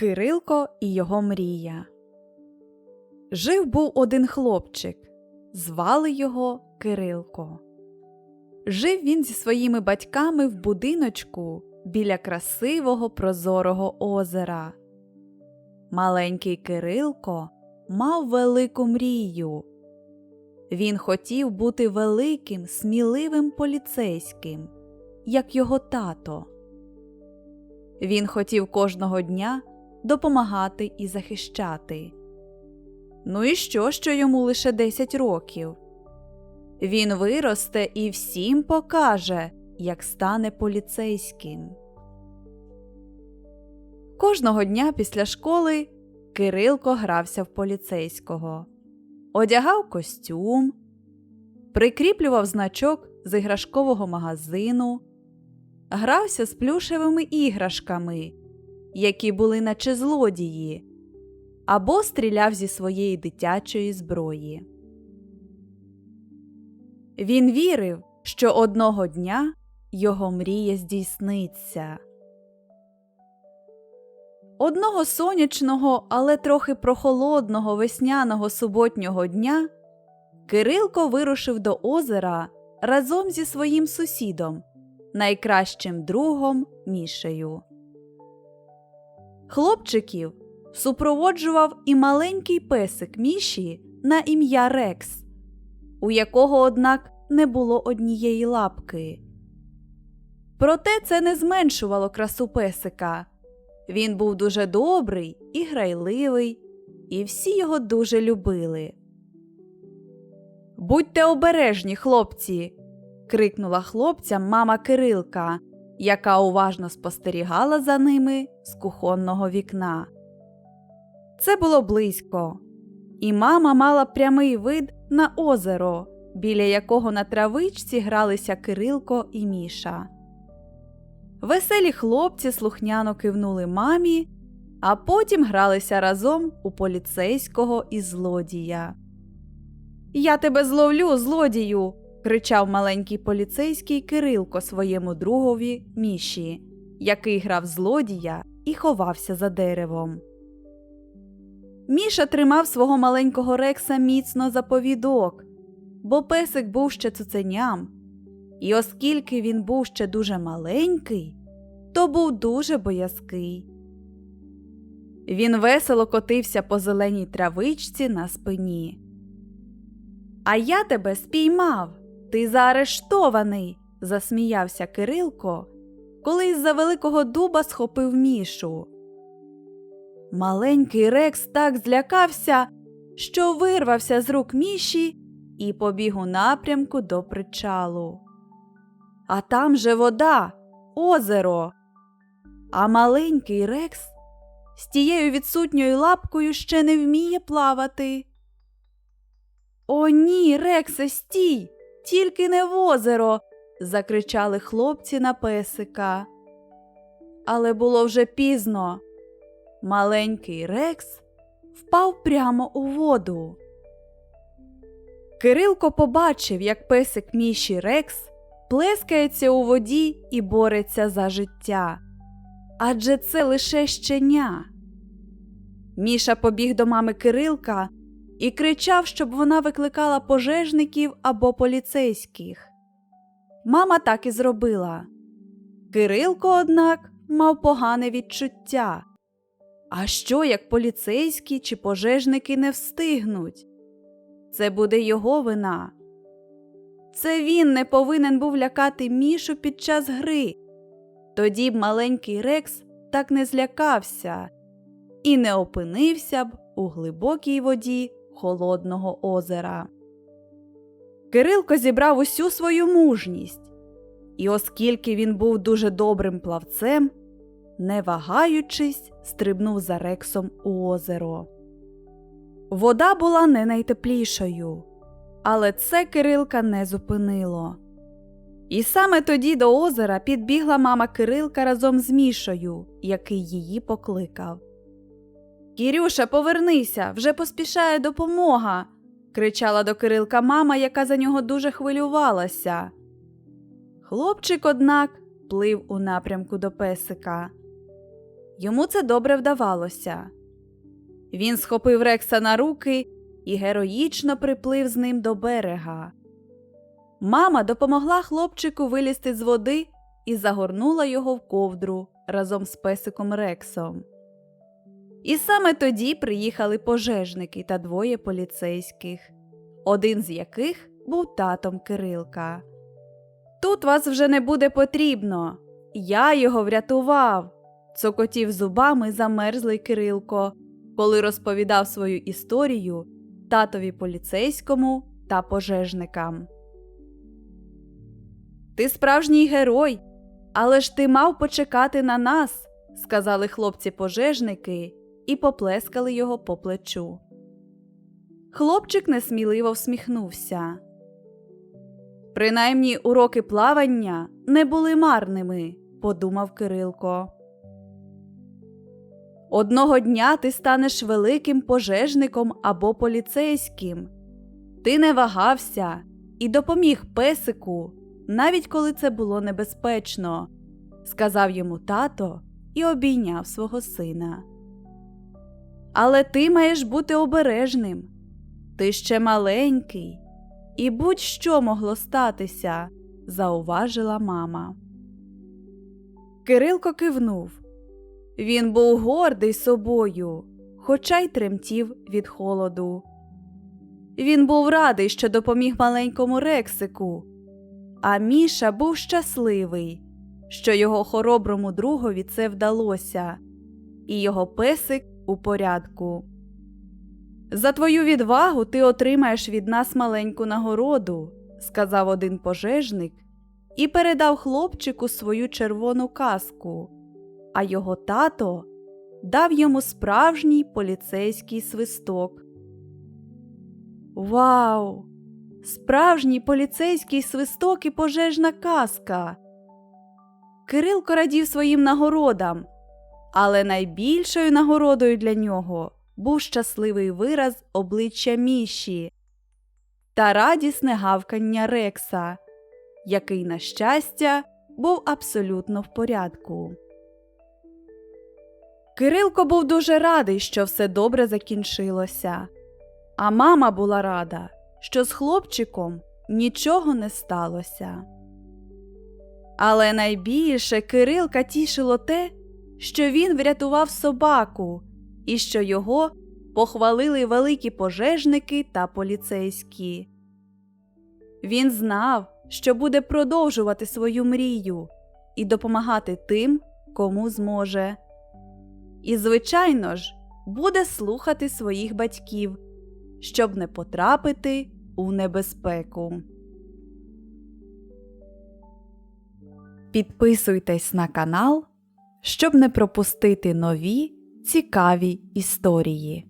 Кирилко і його мрія. Жив був один хлопчик. Звали його Кирилко. Жив він зі своїми батьками в будиночку біля красивого прозорого озера. Маленький Кирилко мав велику мрію. Він хотів бути великим, сміливим поліцейським, як його тато. Він хотів кожного дня допомагати і захищати. Ну і що, що йому лише 10 років? Він виросте і всім покаже, як стане поліцейським. Кожного дня після школи Кирилко грався в поліцейського, одягав костюм, прикріплював значок з іграшкового магазину, грався з плюшевими іграшками, які були наче злодії, або стріляв зі своєї дитячої зброї. Він вірив, що одного дня його мрія здійсниться. Одного сонячного, але трохи прохолодного весняного суботнього дня Кирилко вирушив до озера разом зі своїм сусідом, найкращим другом Мішею. Хлопчиків супроводжував і маленький песик Міші на ім'я Рекс, у якого, однак, не було однієї лапки. Проте це не зменшувало красу песика. Він був дуже добрий і грайливий, і всі його дуже любили. Будьте обережні, хлопці. крикнула хлопцям мама Кирилка, яка уважно спостерігала за ними з кухонного вікна. Це було близько, і мама мала прямий вид на озеро, біля якого на травичці гралися Кирилко і Міша. Веселі хлопці слухняно кивнули мамі, а потім гралися разом у поліцейського і злодія. Я тебе зловлю, злодію. Кричав маленький поліцейський Кирилко своєму другові Міші, який грав злодія і ховався за деревом. Міша тримав свого маленького рекса міцно за повідок, бо песик був ще цуценям. І оскільки він був ще дуже маленький, то був дуже боязкий. Він весело котився по зеленій травичці на спині. А я тебе спіймав. Ти заарештований, засміявся Кирилко, коли із-за великого дуба схопив мішу. Маленький Рекс так злякався, що вирвався з рук міші і побіг у напрямку до причалу. А там же вода, озеро. А маленький Рекс з тією відсутньою лапкою ще не вміє плавати. О, ні, Рексе, стій, тільки не в озеро. закричали хлопці на песика. Але було вже пізно. Маленький Рекс впав прямо у воду. Кирилко побачив, як песик міші Рекс плескається у воді і бореться за життя. Адже це лише щеня. Міша побіг до мами Кирилка і кричав, щоб вона викликала пожежників або поліцейських. Мама так і зробила. Кирилко, однак, мав погане відчуття. А що, як поліцейські чи пожежники не встигнуть? Це буде його вина. Це він не повинен був лякати мішу під час гри. Тоді б маленький Рекс так не злякався і не опинився б у глибокій воді холодного озера. Кирилко зібрав усю свою мужність, і, оскільки він був дуже добрим плавцем, не вагаючись, стрибнув за рексом у озеро. Вода була не найтеплішою, але це Кирилка не зупинило. І саме тоді до озера підбігла мама Кирилка разом з Мішою, який її покликав. Кірюша, повернися, вже поспішає допомога. кричала до Кирилка мама, яка за нього дуже хвилювалася. Хлопчик, однак, плив у напрямку до песика. Йому це добре вдавалося. Він схопив Рекса на руки і героїчно приплив з ним до берега. Мама допомогла хлопчику вилізти з води і загорнула його в ковдру разом з песиком Рексом. І саме тоді приїхали пожежники та двоє поліцейських, один з яких був татом Кирилка. Тут вас вже не буде потрібно. Я його врятував, цокотів зубами замерзлий Кирилко, коли розповідав свою історію татові поліцейському та пожежникам. Ти справжній герой, але ж ти мав почекати на нас, сказали хлопці-пожежники і поплескали його по плечу. Хлопчик несміливо всміхнувся. Принаймні уроки плавання не були марними, подумав Кирилко. Одного дня ти станеш великим пожежником або поліцейським. Ти не вагався і допоміг песику, навіть коли це було небезпечно, сказав йому тато і обійняв свого сина. Але ти маєш бути обережним. Ти ще маленький, і будь-що могло статися, зауважила мама. Кирилко кивнув. Він був гордий собою, хоча й тремтів від холоду. Він був радий, що допоміг маленькому Рексику, а Міша був щасливий, що його хороброму другові це вдалося, і його песик у порядку. За твою відвагу ти отримаєш від нас маленьку нагороду, сказав один пожежник і передав хлопчику свою червону каску, а його тато дав йому справжній поліцейський свисток. Вау! Справжній поліцейський свисток і пожежна каска. Кирилко радів своїм нагородам, але найбільшою нагородою для нього був щасливий вираз обличчя Міші та радісне гавкання Рекса, який, на щастя, був абсолютно в порядку. Кирилко був дуже радий, що все добре закінчилося, а мама була рада, що з хлопчиком нічого не сталося. Але найбільше Кирилка тішило те, що він врятував собаку і що його похвалили великі пожежники та поліцейські. Він знав, що буде продовжувати свою мрію і допомагати тим, кому зможе. І, звичайно ж, буде слухати своїх батьків, щоб не потрапити у небезпеку. Підписуйтесь на канал, щоб не пропустити нові цікаві історії.